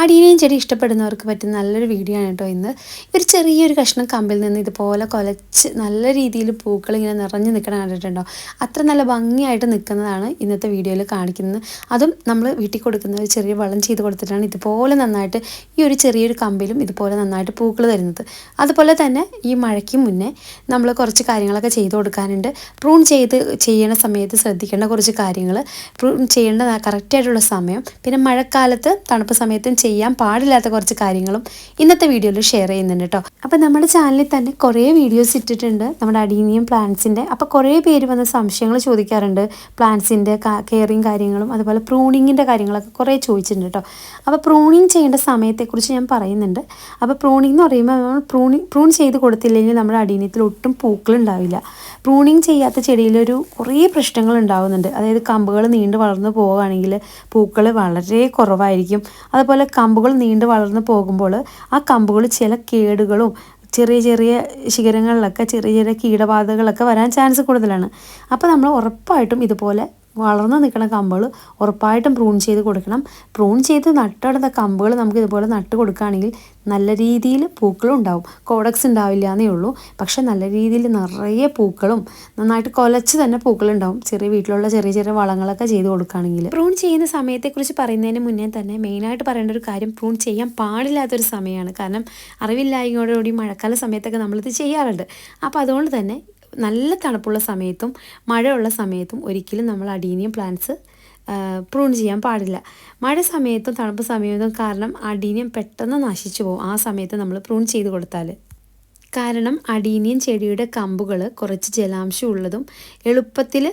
അടീനയും ചെടി ഇഷ്ടപ്പെടുന്നവർക്ക് പറ്റുന്ന നല്ലൊരു വീഡിയോ ആണ് കേട്ടോ ഇന്ന്. ഒരു ചെറിയൊരു കഷ്ണം കമ്പിൽ നിന്ന് ഇതുപോലെ കൊലച്ച് നല്ല രീതിയിൽ പൂക്കൾ ഇങ്ങനെ നിറഞ്ഞു നിൽക്കണം കണ്ടിട്ടുണ്ടോ? അത്ര നല്ല ഭംഗിയായിട്ട് നിൽക്കുന്നതാണ് ഇന്നത്തെ വീഡിയോയിൽ കാണിക്കുന്നത്. അതും നമ്മൾ വീട്ടിൽ കൊടുക്കുന്ന ഒരു ചെറിയ വളം ചെയ്ത് കൊടുത്തിട്ടാണ് ഇതുപോലെ നന്നായിട്ട് ഈ ഒരു ചെറിയൊരു കമ്പിലും ഇതുപോലെ നന്നായിട്ട് പൂക്കൾ തരുന്നത്. അതുപോലെ തന്നെ ഈ മഴയ്ക്ക് മുന്നേ നമ്മൾ കുറച്ച് കാര്യങ്ങളൊക്കെ ചെയ്ത് കൊടുക്കാനുണ്ട്. പ്രൂൺ ചെയ്ത് ചെയ്യണ സമയത്ത് ശ്രദ്ധിക്കേണ്ട കുറച്ച് കാര്യങ്ങൾ പ്രൂൺ ചെയ്യേണ്ട കറക്റ്റായിട്ടുള്ള സമയം. പിന്നെ മഴക്കാലത്ത് തണുപ്പ് സമയത്തും ചെയ്യാൻ പാടില്ലാത്ത കുറച്ച് കാര്യങ്ങളും ഇന്നത്തെ വീഡിയോയിൽ ഷെയർ ചെയ്യുന്നുണ്ട് കേട്ടോ അപ്പോൾ നമ്മുടെ ചാനലിൽ തന്നെ കുറേ വീഡിയോസ് ഇട്ടിട്ടുണ്ട് നമ്മുടെ അഡീനിയം പ്ലാന്റ്സിന്റെ അപ്പോൾ കുറേ പേര് വന്ന് സംശയങ്ങൾ ചോദിക്കാറുണ്ട് പ്ലാന്റ്സിന്റെ കെയറിങ് കാര്യങ്ങളും അതുപോലെ പ്രൂണിങ്ങിന്റെ കാര്യങ്ങളൊക്കെ കുറേ ചോദിച്ചിട്ടുണ്ട് കേട്ടോ അപ്പോൾ പ്രൂണിങ് ചെയ്യേണ്ട സമയത്തെക്കുറിച്ച് ഞാൻ പറയുന്നുണ്ട്. അപ്പോൾ പ്രൂണിങ് എന്ന് പറയുമ്പോൾ നമ്മൾ പ്രൂണിങ് പ്രൂൺ ചെയ്ത് കൊടുത്തില്ലെങ്കിൽ നമ്മുടെ അടീനത്തിൽ ഒട്ടും പൂക്കളുണ്ടാവില്ല പ്രൂണിങ് ചെയ്യാത്ത ചെടിയിലൊരു കുറേ പ്രശ്നങ്ങൾ ഉണ്ടാവുന്നുണ്ട്. അതായത് കമ്പുകൾ നീണ്ട് വളർന്നു പോവുകയാണെങ്കിൽ പൂക്കൾ വളരെ കുറവായിരിക്കും. അതുപോലെ കമ്പുകൾ നീണ്ടു വളർന്നു പോകുമ്പോൾ ആ കമ്പുകൾ ചില കേടുകളും ചെറിയ ചെറിയ ശിഖരങ്ങളിലൊക്കെ ചെറിയ ചെറിയ കീടബാധകളൊക്കെ വരാൻ ചാൻസ് കൂടുതലാണ്. അപ്പോൾ നമ്മൾ ഉറപ്പായിട്ടും ഇതുപോലെ വളർന്നു നിൽക്കുന്ന കമ്പുകൾ ഉറപ്പായിട്ടും പ്രൂൺ ചെയ്ത് കൊടുക്കണം. പ്രൂൺ ചെയ്ത് നട്ടടുത്ത കമ്പുകൾ നമുക്ക് ഇതുപോലെ നട്ട് കൊടുക്കുകയാണെങ്കിൽ നല്ല രീതിയിൽ പൂക്കളും ഉണ്ടാവും. കോഡക്സ് ഉണ്ടാവില്ല എന്നേ ഉള്ളൂ. പക്ഷെ നല്ല രീതിയിൽ നിറയെ പൂക്കളും നന്നായിട്ട് കൊലച്ച് തന്നെ പൂക്കളുണ്ടാവും. ചെറിയ വീട്ടിലുള്ള ചെറിയ ചെറിയ വളങ്ങളൊക്കെ ചെയ്ത് കൊടുക്കുകയാണെങ്കിൽ. പ്രൂൺ ചെയ്യുന്ന സമയത്തെക്കുറിച്ച് പറയുന്നതിന് മുന്നേ തന്നെ മെയിനായിട്ട് പറയേണ്ട ഒരു കാര്യം പ്രൂൺ ചെയ്യാൻ പാടില്ലാത്തൊരു സമയമാണ്. കാരണം അറിവില്ലായ്മയോടുകൂടി മഴക്കാല സമയത്തൊക്കെ നമ്മളിത് ചെയ്യാറുണ്ട്. അപ്പോൾ അതുകൊണ്ട് തന്നെ നല്ല തണുപ്പുള്ള സമയത്തും മഴയുള്ള സമയത്തും ഒരിക്കലും നമ്മൾ അഡീനിയം പ്ലാന്റ്സ് പ്രൂൺ ചെയ്യാൻ പാടില്ല. മഴ സമയത്തും തണുപ്പ് സമയത്തും കാരണം അഡീനിയം പെട്ടെന്ന് നശിച്ചു പോകും ആ സമയത്ത് നമ്മൾ പ്രൂൺ ചെയ്ത് കൊടുത്താൽ കാരണം അഡീനിയം ചെടിയുടെ കമ്പുകൾ കുറച്ച് ജലാംശം ഉള്ളതും എളുപ്പത്തിൽ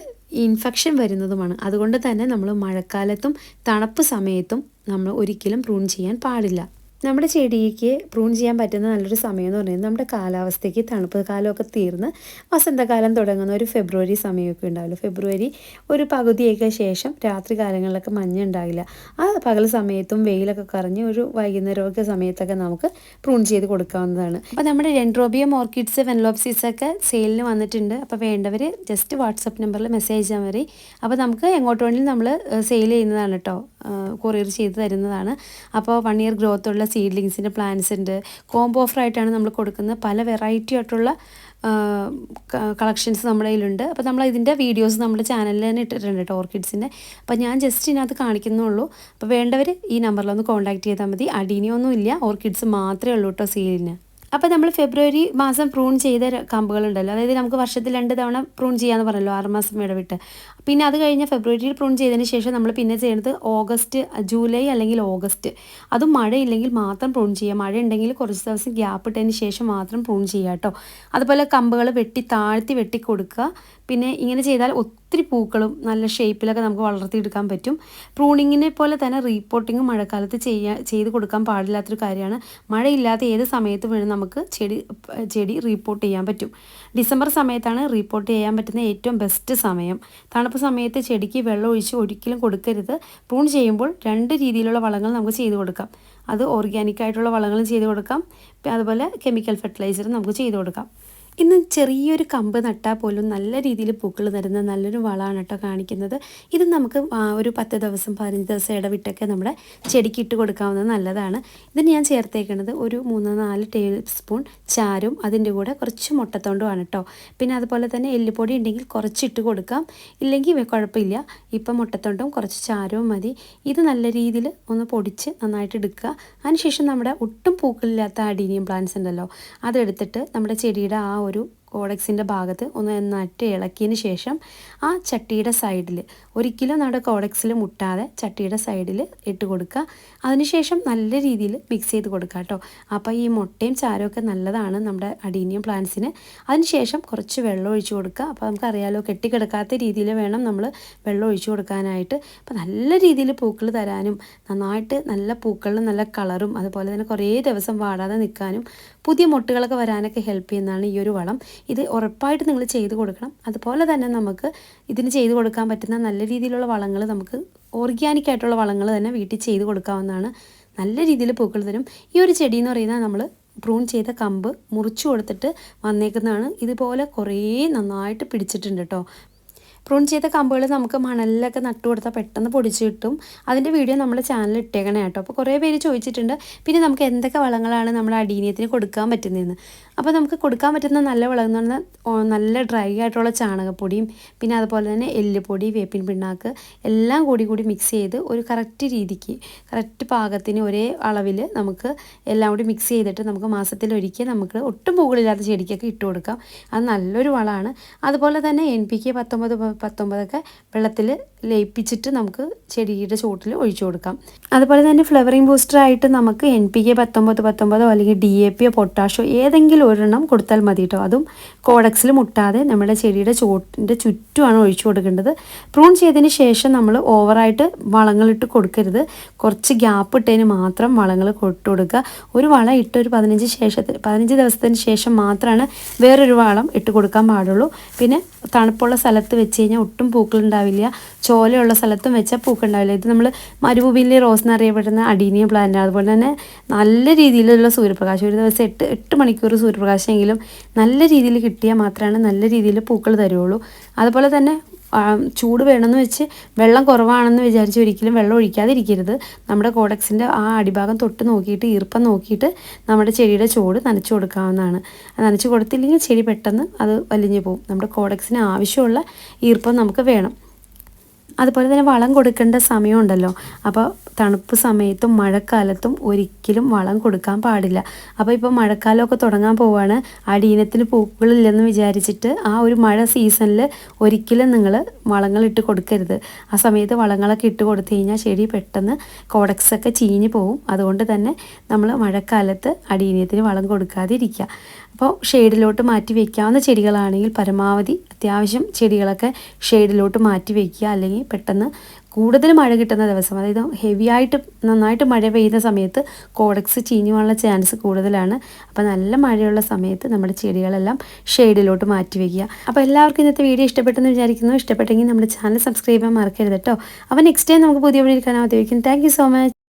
ഇൻഫെക്ഷൻ വരുന്നതുമാണ്. അതുകൊണ്ട് തന്നെ നമ്മൾ മഴക്കാലത്തും തണുപ്പ് സമയത്തും നമ്മൾ ഒരിക്കലും പ്രൂൺ ചെയ്യാൻ പാടില്ല. നമ്മുടെ ചെടിക്ക് പ്രൂൺ ചെയ്യാൻ പറ്റുന്ന നല്ലൊരു സമയം എന്ന് പറയുന്നത് നമ്മുടെ കാലാവസ്ഥയ്ക്ക് തണുപ്പ് കാലമൊക്കെ തീർന്ന് വസന്തകാലം തുടങ്ങുന്ന ഒരു ഫെബ്രുവരി സമയമൊക്കെ ഉണ്ടാവില്ല. ഫെബ്രുവരി ഒരു പകുതിയൊക്കെ ശേഷം രാത്രി കാലങ്ങളിലൊക്കെ മഞ്ഞ ഉണ്ടാവില്ല. ആ പകൽ സമയത്തും വെയിലൊക്കെ കറഞ്ഞ് ഒരു വൈകുന്നേരമൊക്കെ സമയത്തൊക്കെ നമുക്ക് പ്രൂൺ ചെയ്ത് കൊടുക്കാവുന്നതാണ്. അപ്പോൾ നമ്മുടെ ഡെൻഡ്രോബിയം ഓർക്കിഡ്സ് വെൻലോപ്സീസ് ഒക്കെ സെയിലിന് വന്നിട്ടുണ്ട്. അപ്പോൾ വേണ്ടവർ ജസ്റ്റ് വാട്സപ്പ് നമ്പറിൽ മെസ്സേജ് ചെയ്യാൻ മതി അപ്പോൾ നമുക്ക് എങ്ങോട്ട് വേണമെങ്കിലും നമ്മൾ സെയിൽ ചെയ്യുന്നതാണ് കേട്ടോ കൊറിയർ ചെയ്ത് തരുന്നതാണ്. അപ്പോൾ വൺ ഇയർ ഗ്രോത്ത് ഉള്ള സീഡ്ലിങ്സിന്റെ പ്ലാന്റ്സ് ഉണ്ട്. കോംബോ ഓഫറായിട്ടാണ് നമ്മൾ കൊടുക്കുന്നത്. പല വെറൈറ്റി ആയിട്ടുള്ള കളക്ഷൻസ് നമ്മുടെ കയ്യിലുണ്ട്. അപ്പോൾ നമ്മൾ ഇതിന്റെ വീഡിയോസ് നമ്മുടെ ചാനലിൽ തന്നെ ഇട്ടിട്ടുണ്ട് കേട്ടോ ഓർക്കിഡ്സിന്റെ അപ്പോൾ ഞാൻ ജസ്റ്റ് ഇതിനകത്ത് കാണിക്കുന്നുള്ളൂ അപ്പോൾ വേണ്ടവർ ഈ നമ്പറിലൊന്ന് കോൺടാക്ട് ചെയ്താൽ മതി. അടീനിയൊന്നും ഇല്ല ഓർക്കിഡ്സ് മാത്രമേ ഉള്ളൂ കേട്ടോ സീലിന് അപ്പോൾ നമ്മൾ ഫെബ്രുവരി മാസം പ്രൂൺ ചെയ്ത കമ്പുകളുണ്ടല്ലോ. അതായത് നമുക്ക് വർഷത്തിൽ രണ്ട് തവണ പ്രൂൺ ചെയ്യാമെന്ന് പറഞ്ഞല്ലോ ആറ് മാസം ഇടവിട്ട്. പിന്നെ അത് കഴിഞ്ഞ് ഫെബ്രുവരിയിൽ പ്രൂൺ ചെയ്തതിന് ശേഷം നമ്മൾ പിന്നെ ചെയ്യുന്നത് ഓഗസ്റ്റ് ജൂലൈ അല്ലെങ്കിൽ ഓഗസ്റ്റ്. അതും മഴയില്ലെങ്കിൽ മാത്രം പ്രൂൺ ചെയ്യുക. മഴ ഉണ്ടെങ്കിൽ കുറച്ച് ദിവസം ഗ്യാപ്പ് ഇട്ടതിന് ശേഷം മാത്രം പ്രൂൺ ചെയ്യുക കേട്ടോ. അതുപോലെ കമ്പുകൾ വെട്ടി താഴ്ത്തി വെട്ടി കൊടുക്കുക പിന്നെ ഇങ്ങനെ ചെയ്താൽ ഒത്തിരി പൂക്കളും നല്ല ഷേപ്പിലൊക്കെ നമുക്ക് വളർത്തിയെടുക്കാൻ പറ്റും. പ്രൂണിങ്ങിനെ പോലെ തന്നെ റീപ്പോർട്ടിങ്ങും മഴക്കാലത്ത് ചെയ്യാൻ ചെയ്ത് കൊടുക്കാൻ പാടില്ലാത്തൊരു കാര്യമാണ്. മഴയില്ലാത്ത ഏത് സമയത്ത് വേണം നമുക്ക് ചെടി ചെടി റീപ്പോർട്ട് ചെയ്യാൻ പറ്റും. ഡിസംബർ സമയത്താണ് റീപ്പോർട്ട് ചെയ്യാൻ പറ്റുന്ന ഏറ്റവും ബെസ്റ്റ് സമയം. തണുപ്പ് സമയത്ത് ചെടിക്ക് വെള്ളം ഒഴിച്ച് ഒരിക്കലും കൊടുക്കരുത്. പ്രൂൺ ചെയ്യുമ്പോൾ രണ്ട് രീതിയിലുള്ള വളങ്ങൾ നമുക്ക് ചെയ്ത് കൊടുക്കാം. അത് ഓർഗാനിക്കായിട്ടുള്ള വളങ്ങളും ചെയ്ത് കൊടുക്കാം. അതുപോലെ കെമിക്കൽ ഫെർട്ടിലൈസറും നമുക്ക് ചെയ്ത് കൊടുക്കാം. ഇന്ന് ചെറിയൊരു കമ്പ് നട്ടാൽ പോലും നല്ല രീതിയിൽ പൂക്കൾ തരുന്ന നല്ലൊരു വളമാണ് കേട്ടോ കാണിക്കുന്നത്. ഇത് നമുക്ക് ഒരു പത്ത് ദിവസം പതിനഞ്ച് ദിവസം ഇടവിട്ടൊക്കെ നമ്മുടെ ചെടിക്ക് ഇട്ട് കൊടുക്കാവുന്നത് നല്ലതാണ്. ഇതിന് ഞാൻ ചേർത്തേക്കുന്നത് ഒരു മൂന്ന് നാല് ടേബിൾ സ്പൂൺ ചാരും അതിന്റെ കൂടെ കുറച്ച് മുട്ടത്തോണ്ടുമാണ് കേട്ടോ. പിന്നെ അതുപോലെ തന്നെ എല്ലുപൊടി ഉണ്ടെങ്കിൽ കുറച്ചിട്ട് കൊടുക്കാം. ഇല്ലെങ്കിൽ കുഴപ്പമില്ല. ഇപ്പം മുട്ടത്തോണ്ടും കുറച്ച് ചാരവും മതി. ഇത് നല്ല രീതിയിൽ ഒന്ന് പൊടിച്ച് നന്നായിട്ട് എടുക്കുക. അതിനുശേഷം നമ്മുടെ ഒട്ടും പൂക്കളില്ലാത്ത അടീനിയം പ്ലാന്റ്സ് ഉണ്ടല്ലോ അതെടുത്തിട്ട് നമ്മുടെ ചെടിയുടെ ആ ഒരു കോഡക്സിന്റെ ഭാഗത്ത് ഒന്ന് നട്ട് ഇളക്കിയതിന് ശേഷം ആ ചട്ടിയുടെ സൈഡിൽ ഒരിക്കലും നമ്മുടെ കോഡക്സിൽ മുട്ടാതെ ചട്ടിയുടെ സൈഡിൽ ഇട്ട് കൊടുക്കുക. അതിനുശേഷം നല്ല രീതിയിൽ മിക്സ് ചെയ്ത് കൊടുക്കുക കേട്ടോ. അപ്പോൾ ഈ മുട്ടയും ചാരമൊക്കെ നല്ലതാണ് നമ്മുടെ അഡീനിയം പ്ലാന്റ്സിന്. അതിനുശേഷം കുറച്ച് വെള്ളം ഒഴിച്ച് കൊടുക്കുക. അപ്പോൾ നമുക്കറിയാലോ കെട്ടിക്കിടക്കാത്ത രീതിയിൽ വേണം നമ്മൾ വെള്ളം ഒഴിച്ചു കൊടുക്കാനായിട്ട്. അപ്പോൾ നല്ല രീതിയിൽ പൂക്കൾ തരാനും നന്നായിട്ട് നല്ല പൂക്കളിലും നല്ല കളറും അതുപോലെ തന്നെ കുറേ ദിവസം വാടാതെ നിൽക്കാനും പുതിയ മുട്ടുകളൊക്കെ വരാനൊക്കെ ഹെൽപ്പ് ചെയ്യുന്നതാണ് ഈ ഒരു വളം. ഇത് ഉറപ്പായിട്ട് നിങ്ങൾ ചെയ്ത് കൊടുക്കണം. അതുപോലെ തന്നെ നമുക്ക് ഇതിന് ചെയ്ത് കൊടുക്കാൻ പറ്റുന്ന നല്ല രീതിയിലുള്ള വളങ്ങൾ നമുക്ക് ഓർഗാനിക് ആയിട്ടുള്ള വളങ്ങൾ തന്നെ വീട്ടിൽ ചെയ്ത് കൊടുക്കാവുന്നതാണ്. നല്ല രീതിയിൽ പൂക്കൾ തരും. ഈ ഒരു ചെടി എന്ന് പറയുന്നത് നമ്മൾ പ്രൂൺ ചെയ്ത കമ്പ് മുറിച്ചു കൊടുത്തിട്ട് വന്നേക്കുന്നതാണ്. ഇതുപോലെ കുറേ നന്നായിട്ട് പിടിച്ചിട്ടുണ്ട് കേട്ടോ. പ്രൂൺ ചെയ്ത കമ്പുകൾ നമുക്ക് മണലിലൊക്കെ നട്ടു കൊടുത്താൽ പെട്ടെന്ന് പൊടിച്ച് കിട്ടും. അതിന്റെ വീഡിയോ നമ്മുടെ ചാനലിൽ ഇട്ടേക്കണേ കേട്ടോ. അപ്പോൾ കുറേ പേര് ചോദിച്ചിട്ടുണ്ട് പിന്നെ നമുക്ക് എന്തൊക്കെ വളങ്ങളാണ് നമ്മൾ അടീനിയത്തിന് കൊടുക്കാൻ പറ്റുന്നതെന്ന്? അപ്പോൾ നമുക്ക് കൊടുക്കാൻ പറ്റുന്ന നല്ല വളം എന്ന് പറഞ്ഞാൽ നല്ല ഡ്രൈ ആയിട്ടുള്ള ചാണകപ്പൊടിയും പിന്നെ അതുപോലെ തന്നെ എല്ലുപൊടി വേപ്പിൻ പിണ്ണാക്ക് എല്ലാം കൂടി കൂടി മിക്സ് ചെയ്ത് ഒരു കറക്റ്റ് രീതിക്ക് കറക്റ്റ് പാകത്തിന് ഒരേ അളവിൽ നമുക്ക് എല്ലാം കൂടി മിക്സ് ചെയ്തിട്ട് നമുക്ക് മാസത്തിലൊരിക്കൽ നമുക്ക് ഒട്ടും മുകളില്ലാത്ത ചെടിക്കൊക്കെ ഇട്ട് കൊടുക്കാം. അത് നല്ലൊരു വളമാണ്. അതുപോലെ തന്നെ എൻ പി കെ പത്തൊമ്പത് പത്തൊമ്പതൊക്കെ വെള്ളത്തിൽ ലയിപ്പിച്ചിട്ട് നമുക്ക് ചെടിയുടെ ചുവട്ടിൽ ഒഴിച്ചു കൊടുക്കാം. അതുപോലെ തന്നെ ഫ്ലവറിങ് ബൂസ്റ്ററായിട്ട് നമുക്ക് എൻ പി കെ പത്തൊമ്പത് പത്തൊമ്പതോ അല്ലെങ്കിൽ ഡി എ പിയോ പൊട്ടാഷോ ഏതെങ്കിലും ഒരെണ്ണം കൊടുത്താൽ മതി കേട്ടോ അതും കോഡക്സിൽ മുട്ടാതെ നമ്മുടെ ചെടിയുടെ ചുവട്ടിന്റെ ചുറ്റുമാണ് ഒഴിച്ചു കൊടുക്കേണ്ടത്. പ്രൂൺ ചെയ്തതിന് ശേഷം നമ്മൾ ഓവറായിട്ട് വളങ്ങളിട്ട് കൊടുക്കരുത്. കുറച്ച് ഗ്യാപ്പ് ഇട്ടതിന് മാത്രം വളങ്ങൾ കൊട്ടു കൊടുക്കുക. ഒരു വളം ഇട്ട് ഒരു പതിനഞ്ച് ശേഷത്തിന് പതിനഞ്ച് ദിവസത്തിന് ശേഷം മാത്രമാണ് വേറൊരു വളം ഇട്ട് കൊടുക്കാൻ പാടുള്ളൂ. പിന്നെ തണുപ്പുള്ള സ്ഥലത്ത് വെച്ച് കഴിഞ്ഞാൽ ഒട്ടും പൂക്കളുണ്ടാവില്ല. ചോലയുള്ള സ്ഥലത്തും വെച്ചാൽ പൂക്കളുണ്ടാവില്ല. ഇത് നമ്മൾ മരുഭൂമിയിലെ റോസ് എന്നറിയപ്പെടുന്ന അടീനിയ പ്ലാന്റ് അതുപോലെ തന്നെ നല്ല രീതിയിലുള്ള സൂര്യപ്രകാശം. ഒരു ദിവസം എട്ട് എട്ട് മണിക്കൂർ സൂര്യപ്രകാശമെങ്കിലും നല്ല രീതിയിൽ കിട്ടിയാൽ മാത്രമാണ് നല്ല രീതിയിൽ പൂക്കൾ തരുള്ളൂ. അതുപോലെ തന്നെ ചൂട് വേണമെന്ന് വെച്ച് വെള്ളം കുറവാണെന്ന് വിചാരിച്ച് ഒരിക്കലും വെള്ളം ഒഴിക്കാതിരിക്കരുത്. നമ്മുടെ കോഡക്സിന്റെ ആ അടിഭാഗം തൊട്ട് നോക്കിയിട്ട് ഈർപ്പം നോക്കിയിട്ട് നമ്മുടെ ചെടിയുടെ ചൂട് നനച്ചു കൊടുക്കാവുന്നതാണ്. നനച്ചു കൊടുത്തില്ലെങ്കിൽ ചെടി പെട്ടെന്ന് അത് വലിഞ്ഞു പോകും. നമ്മുടെ കോഡക്സിന് ആവശ്യമുള്ള ഈർപ്പം നമുക്ക് വേണം. അതുപോലെ തന്നെ വളം കൊടുക്കേണ്ട സമയമുണ്ടല്ലോ. അപ്പോൾ തണുപ്പ് സമയത്തും മഴക്കാലത്തും ഒരിക്കലും വളം കൊടുക്കാൻ പാടില്ല. അപ്പോൾ ഇപ്പോൾ മഴക്കാലമൊക്കെ തുടങ്ങാൻ പോവാണ്. അടീനത്തിന് പൂക്കളില്ലെന്ന് വിചാരിച്ചിട്ട് ആ ഒരു മഴ സീസണിൽ ഒരിക്കലും നിങ്ങൾ വളങ്ങൾ ഇട്ട് കൊടുക്കരുത്. ആ സമയത്ത് വളങ്ങളൊക്കെ ഇട്ട് കൊടുത്തു കഴിഞ്ഞാൽ ചെടി പെട്ടെന്ന് കോഡക്സ് ഒക്കെ ചീഞ്ഞ് പോവും. അതുകൊണ്ട് തന്നെ നമ്മൾ മഴക്കാലത്ത് അടീനത്തിന് വളം കൊടുക്കാതെ ഇരിക്കുക അപ്പോൾ ഷെയ്ഡിലോട്ട് മാറ്റി വയ്ക്കാവുന്ന ചെടികളാണെങ്കിൽ പരമാവധി അത്യാവശ്യം ചെടികളൊക്കെ ഷെയ്ഡിലോട്ട് മാറ്റി വയ്ക്കുക അല്ലെങ്കിൽ പെട്ടെന്ന് കൂടുതൽ മഴ കിട്ടുന്ന ദിവസം അതായത് ഹെവി ആയിട്ട് നന്നായിട്ട് മഴ പെയ്യുന്ന സമയത്ത് കോഡക്സ് ചീഞ്ഞു പോകാനുള്ള ചാൻസ് കൂടുതലാണ്. അപ്പോൾ നല്ല മഴയുള്ള സമയത്ത് നമ്മുടെ ചെടികളെല്ലാം ഷെയ്ഡിലോട്ട് മാറ്റി വയ്ക്കുക അപ്പോൾ എല്ലാവർക്കും ഇന്നത്തെ വീഡിയോ ഇഷ്ടപ്പെട്ടെന്ന് വിചാരിക്കുന്നു. ഇഷ്ടപ്പെട്ടെങ്കിൽ നമ്മുടെ ചാനൽ സബ്സ്ക്രൈബ് ചെയ്യാൻ മറക്കരുത് കേട്ടോ. അപ്പോൾ നെക്സ്റ്റ് ടൈം നമുക്ക് പുതിയ വീഡിയോ കാണാൻ ഉദ്ദേശിക്കുന്നു താങ്ക് സോ മച്ച്